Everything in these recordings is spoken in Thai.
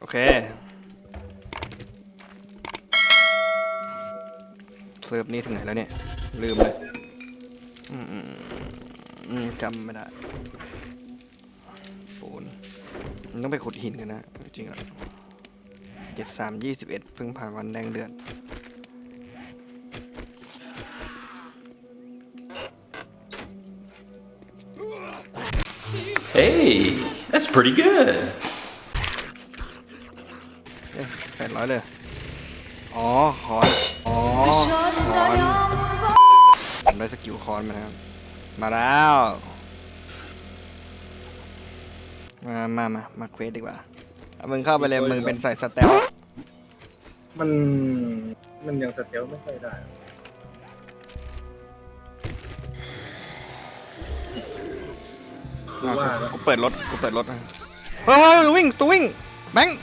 โอเคเซิร์ฟนี้ถึงไหนแล้วเนี่ย ลืมเลยอืมอืมจำไม่ได้ปูนมันต้องไปขุดหินกันนะ จริงๆอะเจ็ดสามยี่สิบเอ็ดเพิ่งผ่านวันแดงเดือน Hey, that's pretty good. ร้อยเลย อ๋อคอน อ๋อคอนผมได้สกิลคอนมาแล้วมาแล้ว มามามามาเควสดีกว่าเอามึงเข้าไปเลยมึงเป็นใส่สเตลมัน มันยังสเตลไม่ค่อยได้กูว่านะกูเปิดรถกูเปิดรถนะเฮ้ยวิ่งตัววิ่งแบงค์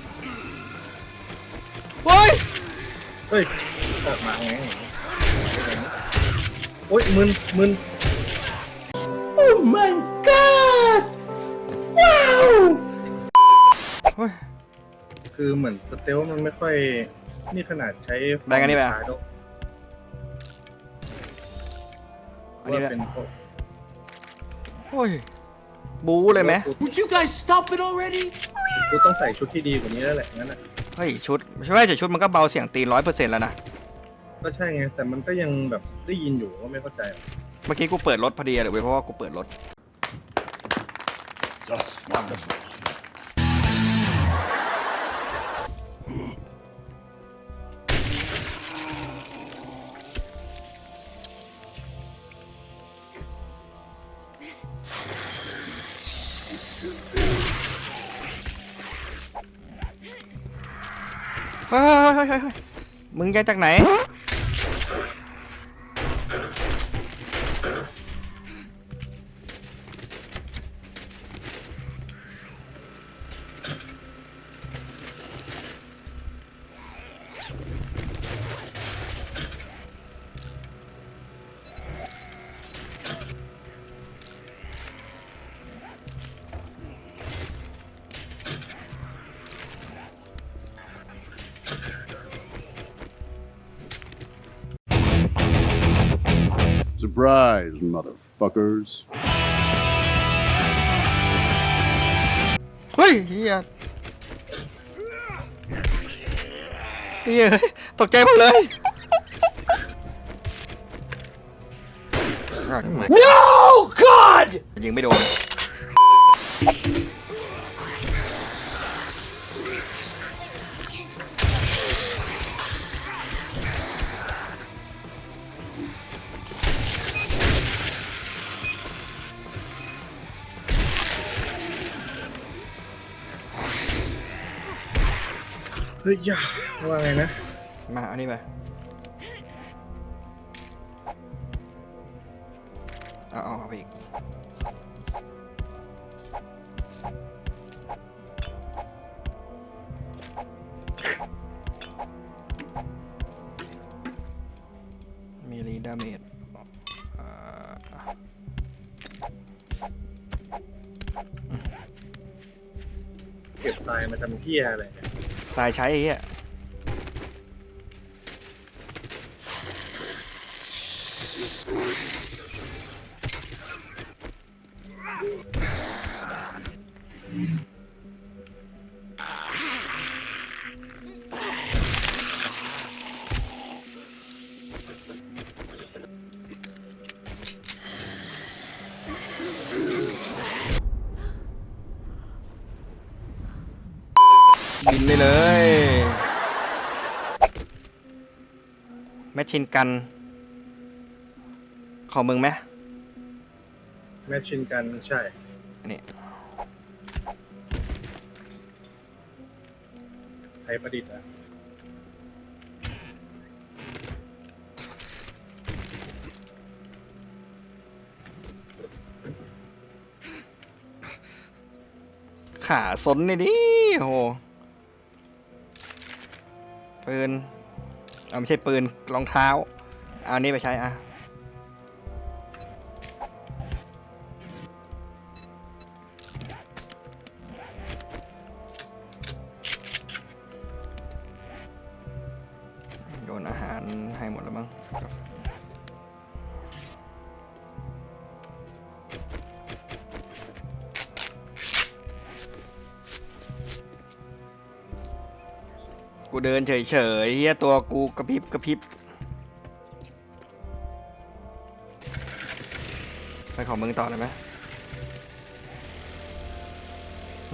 เฮ้ยเฮ้ยออกมาไงโอ้ยมึนมึนเฮ้ย คือเหมือนสเตลมันไม่ค่อย นี่ขนาดใช้แบงค์อันนี้ไปอะฟาโดอันนี้ว่าแหละเป็นพวกโอ้ย บูเลยไหม Would you guys stop it already? กูต้องใส่ชุดที่ดีกว่านี้แล้วแหละงั้นอะ เฮ้ยชุดใช่ไหมแต่ชุดมันก็เบาเสียงตีนร้อยเปอร์เซ็นต์แล้วนะ ก็ใช่ไงแต่มันก็ยังแบบได้ยินอยู่ก็ไม่เข้าใจเมื่อกี้กูเปิดรถพอดีเลยเว้ยเพราะว่ากูเปิดรถ Just wonderful. มึงย้า Surprise, motherfuckers. เฮ้ยเฮียเฮียตกใจหมดเลย No, God! ยิงไม่โดน ฮ้ยย่าว่าไงนะมาอันนี้ไปเอาเอาเอาไปอีกมีรีดาเมจอ่าเก็บทรายมาทำเพี้ยอะไร ทรายใช้ไอ้เหี้ย ชชินกัน ของมึงไหมแมชชินกันใช่ อันนี้ไทยประดิษฐ์อะขาสนนี่ดิโอ้โหปืน เอาไม่ใช่ปืนรองเท้า เอาอันนี้ไปใช้อะ เดินเฉยๆเฮียตัวกูกระพริบกระพริบไปของมึงต่อเลยไหม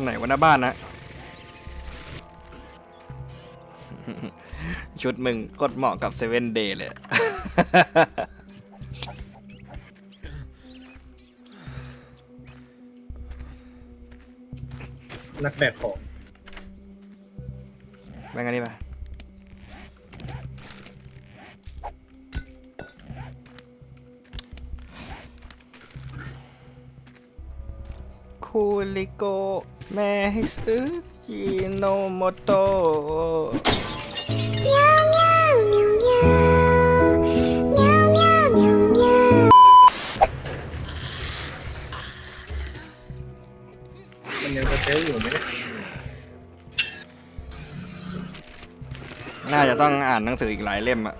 ไหนวันหน้าบ้านนะชุดมึงกดเหมาะกับเซเว่นเดย์เลย นักแบกของแม่งอันนี้ไปคู ลิโกแม่ให้ซื้อจิโนโมโตมันยังสเตลอยู่ไหมเนี่ยน่าจะต้องอ่านหนังสืออีกหลายเล่มอะ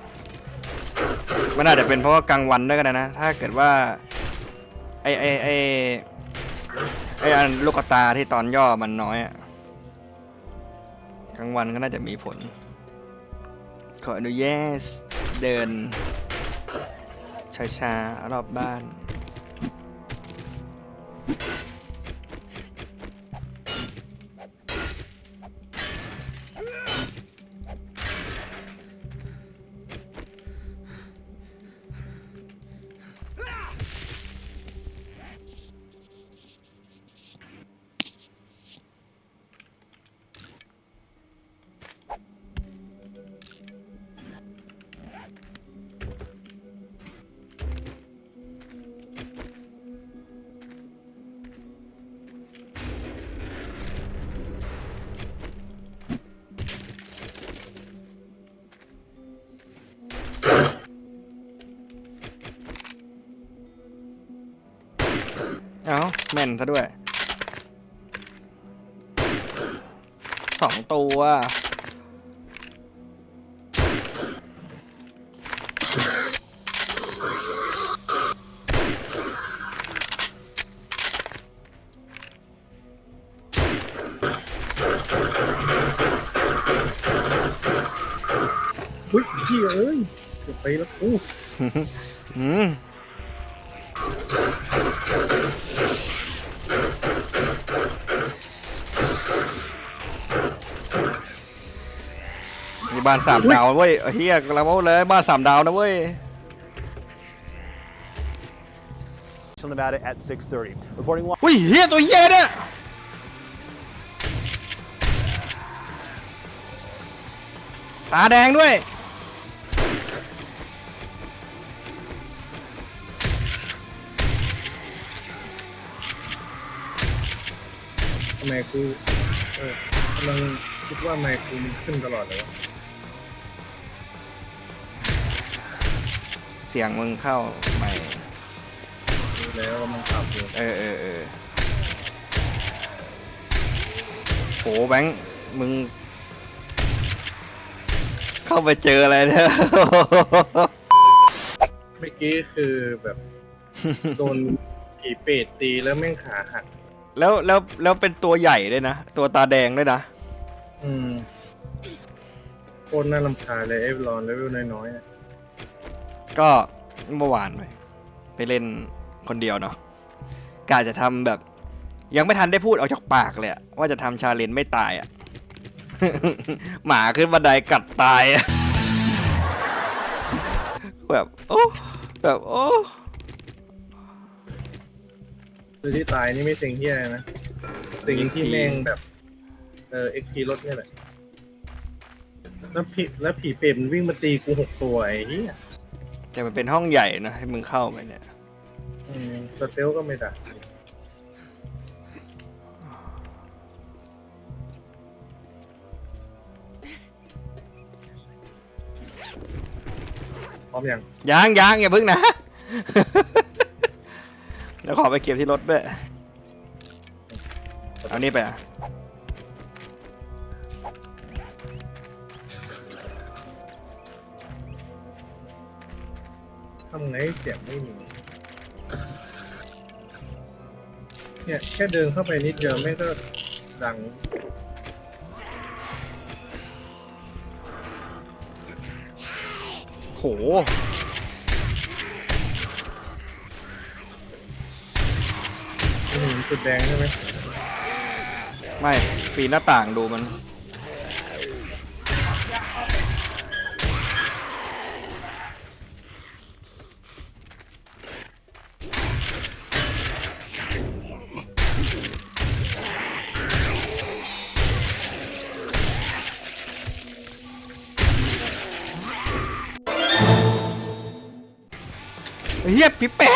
มันอาจจะเป็นเพราะว่ากลางวันด้วยกันนะ ถ้าเกิดว่า ไอไอไอ ไอ้อันลูกตาที่ตอนย่อมันน้อยอะกลางวันก็น่าจะมีผล ขออนุญาตเดินช้าๆรอบบ้าน แม่นซะด้วยสองตัวอุ้ยพี่เอ้ยเดี๋ยวไปแล้วกู อืม บ้านสามดาวเว้ยเฮียกำลังว่าเลยบ้านสามดาวนะเว้ย Something about it at 6:30. Reporting live. อุ้ยเฮียตัวเฮียเนี่ยตาแดงด้วย ทำไมกูเออกำลังคิดว่าไมค์กูมันขึ้นตลอดเลยวะ สียงมึงเข้าใหม่รู้แล้วว่ามันขับอยู่เออเออเออโหแบงค์มึง เข้าไปเจออะไรเนี่ย เมื่อกี้คือแบบโดนผีเปรตตีแล้วแม่งขาหักแล้วแล้วแล้วเป็นตัวใหญ่ด้วยนะ ตัวตาแดงด้วยนะ อืมโคตรน่ารำคาญเลยเอฟรอนเลเวลน้อยๆอะ ก็เมื่อวานไปไปเล่นคนเดียวเนาะกาจะทำแบบ ยังไม่ทันได้พูดออกจากปากเลยอะว่าจะทำชาเลนจ์ไม่ตายอะ หมาขึ้นบันไดกัดตายอะแบบโอ้แบบโอ้คือที่ตายนี่ไม่เซ็งเฮียอะไรนะเซ็งที่แม่งแบบ เออเอ็กพีรถเนี่ยแหละแล้วผีแล้วผีเปรตมันวิ่งมาตีกูหกตัวไอ้เหี้ย แต่มันเป็นห้องใหญ่นะให้มึงเข้าไปเนี่ยอืมสเตลก็ไม่ได้พร้อมยังยังยังอย่าพึ่งนะ แล้วขอไปเก็บที่รถด้วย เอานี่ไปอะ ทำไงให้เสียงไม่มี เนี่ย แค่เดินเข้าไปนิดเดียวแม่งก็ดัง โหไม่เห็นจุดแดงใช่ไหม ไม่ ปีนหน้าต่างดูมัน เฮียพี่แป็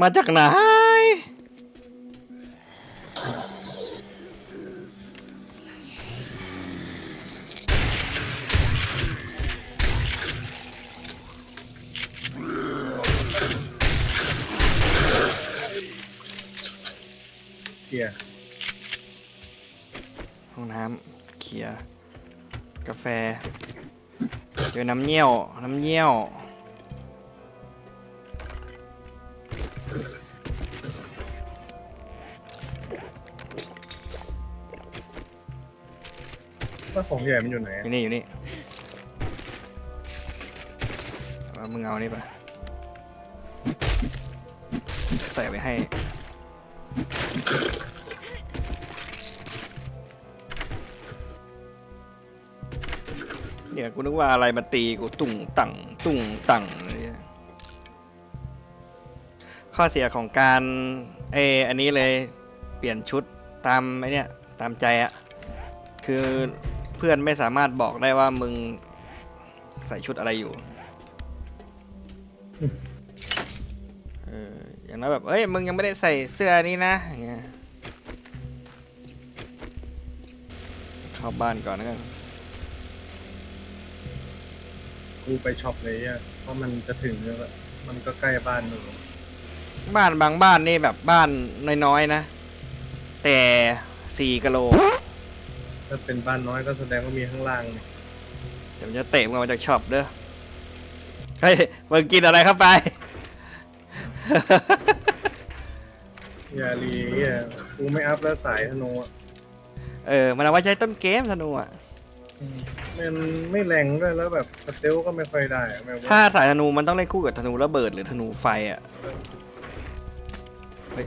มาจากไหน งี้ยว น้ำเงี้ยว ว่าของใหญ่มันอยู่ไหนออะยู่นี่ อยู่นี่เอามึงเอานี่ไป ใส่ไปให้ ยกูนึกว่าอะไรมาตีกูตุ่งตังตุ่งตังอะไรเนี่ยข้อเสียของการเอออันนี้เลยเปลี่ยนชุดตามไอเนี่ยตามใจอะคือเพื่อนไม่สามารถบอกได้ว่ามึงใส่ชุดอะไรอยู่เอออย่างน้อยแบบเอ้ยมึงยังไม่ได้ใส่เสื้อนี้นะอย่างเงี้ยเข้าบ้านก่อนนะกัน กูไปช็อปเลยอะเพราะมันจะถึงแล้วอะมันก็ใกล้บ้านมึงบ้านบางบ้านนี่แบบบ้านน้อยๆนะ แต่สี่กิโลถ้าเป็นบ้านน้อยก็แสดงว่ามีข้างล่างนี่เดี๋ยวมันจะเตะมึงออกมาจากช็อปเด้อเฮ้ยมึงกินอะไรเข้าไป อย่าลีอะกูไม่อัพแล้วสายธนูอะเออ มันเอาไว้ใช้ต้นเกมธนูอะ มันไม่แรงด้วยแล้วแบบสเตลก็ไม่ค่อยได้แบบว่าถ้าสายธนูมันต้องเล่นคู่กับธนูระเบิดหรือธนูไฟอะเฮ้ย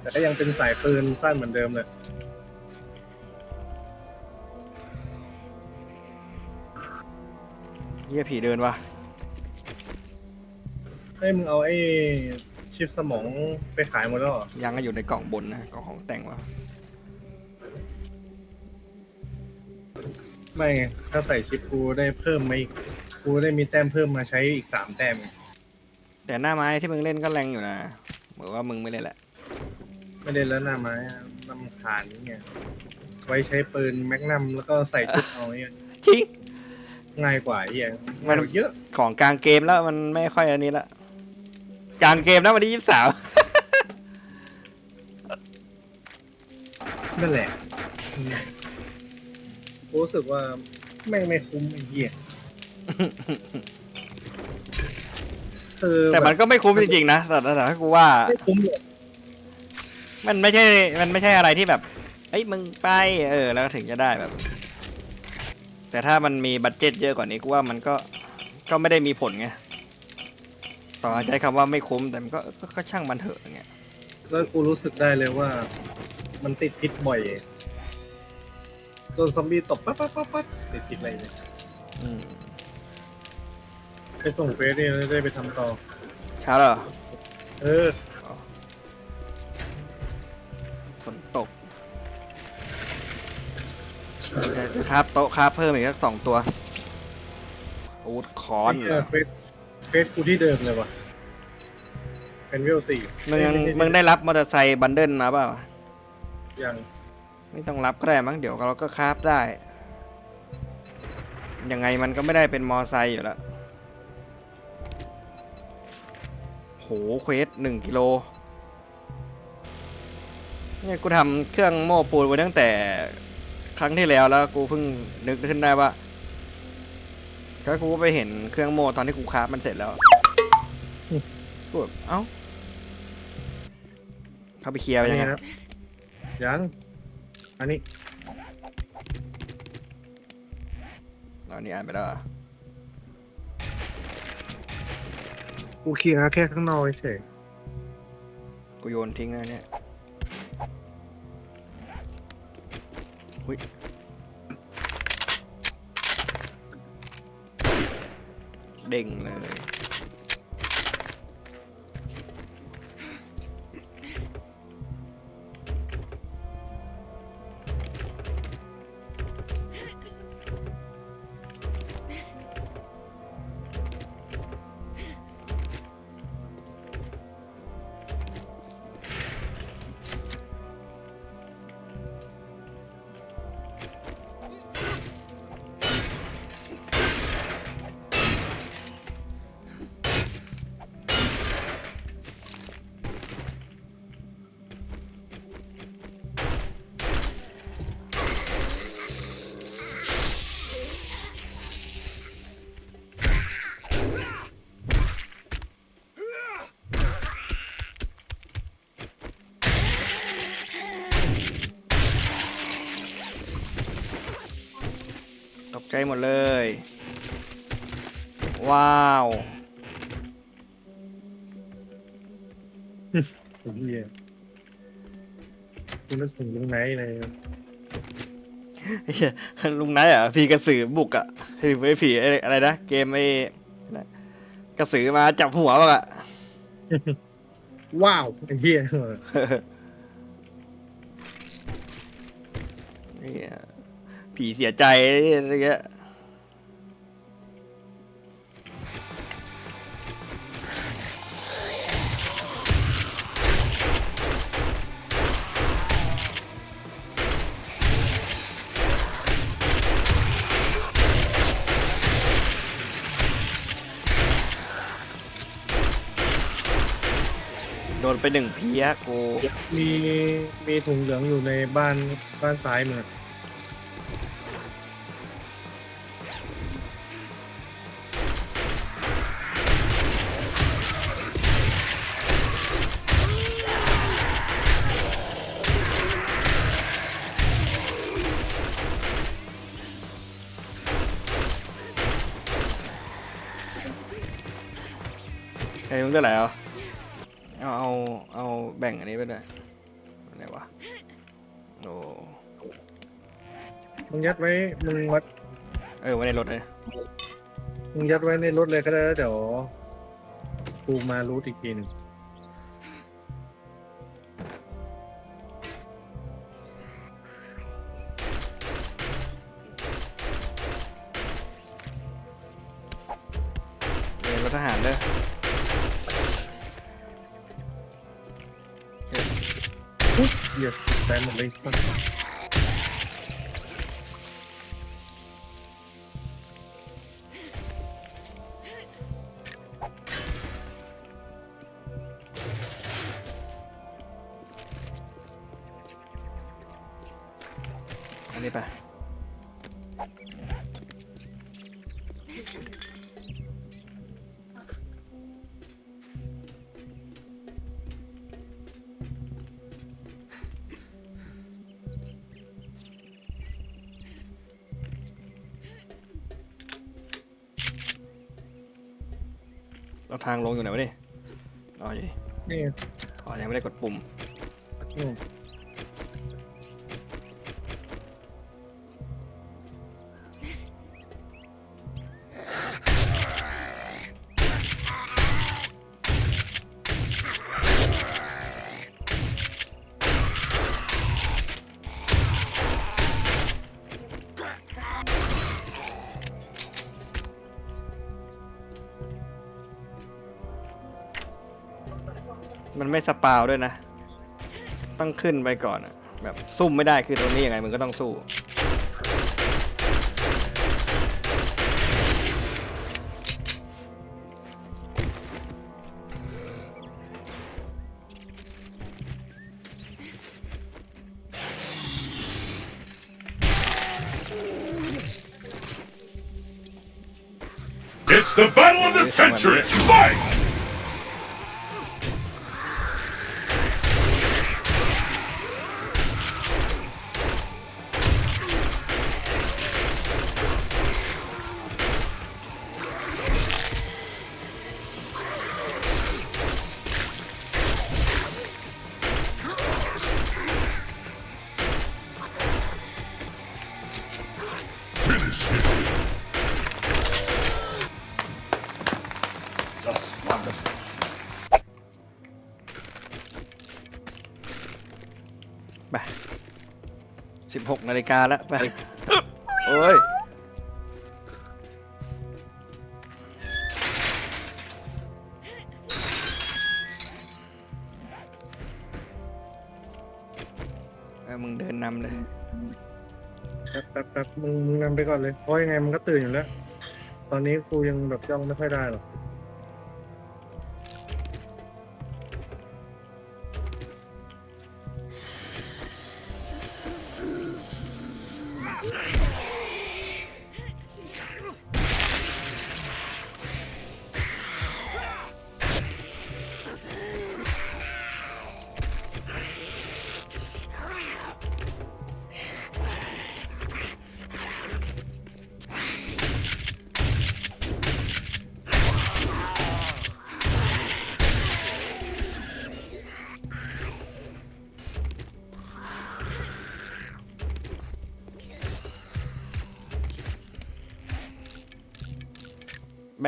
แต่ก็ยังเป็นสายปืนสั้นเหมือนเดิมเลยเยี่ยผีเดินวะ เฮ้ยมึงเอาไอ้ชิปสมองไปขายหมดแล้วเหรอยังก็อยู่ในกล่องบนนะกล่องของแต่งวะไม่ไงถ้าใส่ชิปกูได้เพิ่มมาอีกกูได้มีแต้มเพิ่มมาใช้อีกสามแต้มไงแต่หน้าไม้ที่มึงเล่นก็แรงอยู่นะบอกว่ามึงไม่เล่นแหละไม่ได้แล้วหน้าไม้อะนำขานนี่ไงไว้ใช้ปืนแมกนัมแล้วก็ใส่ชุดเอาเนี่ยจริงง่ายกว่าไอ้เฮียมันง่ายกว่าเยอะ ของกลางเกมแล้วมันไม่ค่อยอันนี้ละ กลางเกมนะวันที่ยี่สิบสามนั่นแหละอืมกูรู้สึกว่าแม่งไม่คุ้มไอ้เหี้ยคือแต่มันบบก็ไม่คุ้มจริงๆนะแต่แต่ถ้ากูว่า ไม่คุ้มเลยมันไม่ใช่ มันไม่ใช่อะไรที่แบบเอ้ยมึงไป เออ แล้วถึงจะได้แบบ แต่ถ้ามันมีบัตเจ็ตเยอะกว่านี้กูว่ามันก็ ก็ไม่ได้มีผลไง ต่อใช้คำว่าไม่คุ้มแต่มันก็ก็ก็ช่างมันเถอะอย่างเงี้ยแล้วกูรู้สึกได้เลยว่า มันติดพิษบ่อยโดนซอมบี้ตบปั๊บปั๊บปั๊บปั๊บติดพิษอะไรเนี่ยอืมไปส่งเฟสเนี่ยได้ไปทำต่อ เช้าแล้วเหรอเออ ฝนตกเดี๋ยวจะคราบโต๊ะคราบเพิ่มอีกสักสองตัวอาวุธคอนเออเฟส เฟสกูที่เดิมเลยวะเป็นวิวสี่มึงยังไใช่มึงได้รับมอเตอร์ไซค์บันเดิลมาเปล่ายังไม่ต้องรับก็ได้มั้งเดี๋ยวเราก็คราฟได้ ยังไงมันก็ไม่ได้เป็นมอไซค์อยู่แล้วโหเควสหนึ่งกิโลเนี่ยกูทำเครื่องโม้ปูนไว้ตั้งแต่ครั้งที่แล้วแล้วกูเพิ่งนึกขึ้นได้ว่า ก็กูก็ไปเห็นเครื่องโม้ตอนที่กูคราฟมันเสร็จแล้วกูแบบเอ้าเขาไปเคลียร์ไปยังไงอันนี้ครับยัง อันนี้อันนี้อ่านไปแล้วเหรอกูเคลียร์แค่ข้างนอกเฉยกูโยนทิ้งแล้วเนี่ยหุย เด้งเลย ตกใจหมดเลย ว้าวผมเฮียกูนึกถึงลุงไหนเลยเหี้ยลุงไนท์อะผีกระสือบุกอะผีไม่ผีไอ้อะไรนะเกมไอ้อะไรกระสือมาจับหัวบ้างอะ ว้าวไอ้เฮียเหี้ย ผีเสียใจอะไรเงี้ยโดนไปหนึ่งเพียกูมีมีถุงเหลืองอยู่ในบ้านบ้านซ้ายมือ มึงเลือกอะไรเอาเอาเอาเอาแบ่งอันนี้ไปด้วยอะไรวะโอ้มึงยัดไว้มึงวัดเออไว้ในรถเลยมึงยัดไว้ในรถเลยก็ได้แล้วเดี๋ยวกูมารูทอีกทีหนึ่งในรถทหารเด้อ เฮียแเราทางลงอยู่ไหนวะนี่อ๋ออยู่นี่นี่อ๋อยังไม่ได้กดปุ่มอืมมัน ไม่สปาวด้วยนะ ต้องขึ้นไปก่อนอะแบบซุ่มไม่ได้คือตรงนี้ยังไงมึงก็ต้องสู้ It's the battle of the century! Fight! ไปสิบหกนาฬิกาแล้วไปโอ้ย เออมึงเดินนำเลย แป๊บแป๊บแป๊บมึงมึงนำไปก่อนเลย เพราะยังไงมันก็ตื่นอยู่แล้ว ตอนนี้กูยังแบบย่องไม่ค่อยได้หรอก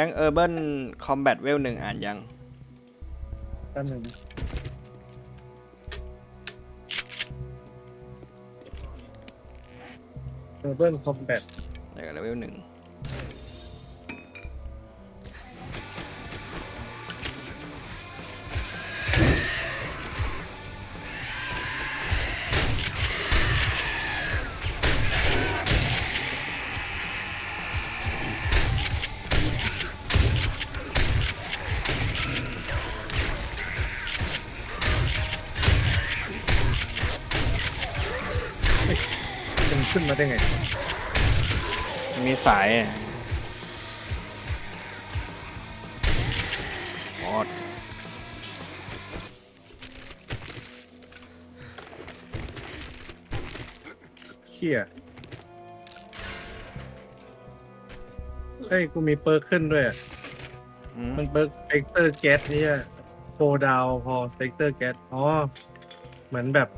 งค์เออร์เบิร์นคอมแบทเวลหนึ่งอ่านยัง แป๊บหนึงเออเบิร์นคอมแบทเดี๋ยวเลเวลหนึ่ง ได้ไง มีสายอะออดเขี้ยเฮ้ย กูมีเปิร์กขึ้นด้วยอะอืมมันเปิร์กสเปกเตอร์แก๊สเนี่ยโฟดาวพอสเปกเตอร์แก๊สอ๋อ เหมือนแบบ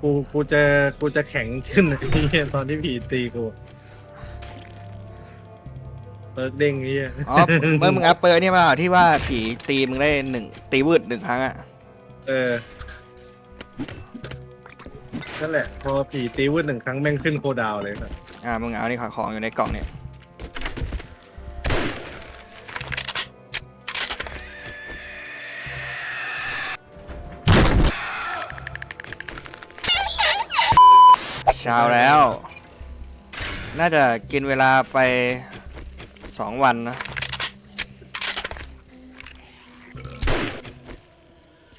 กูกูจะกูจะแข็งขึ้นไอ้เหี้ยตอนที่ผีตีกูเปิร์กเด้งไอ้เหี้ยอ๋อเมื่อมึงอัพเปอร์นี่มาที่ว่าผีตีมึงได้หนึ่งตีวืดหนึ่งครั้งอะเออนั่นแหละ พอผีตีวืดหนึ่งครั้งแม่งขึ้นโคดาวเลยครับอ่ามึงเอานี่ของอยู่ในกล่องเนี่ย เช้าแล้ว น่าจะกินเวลาไปสองวันนะ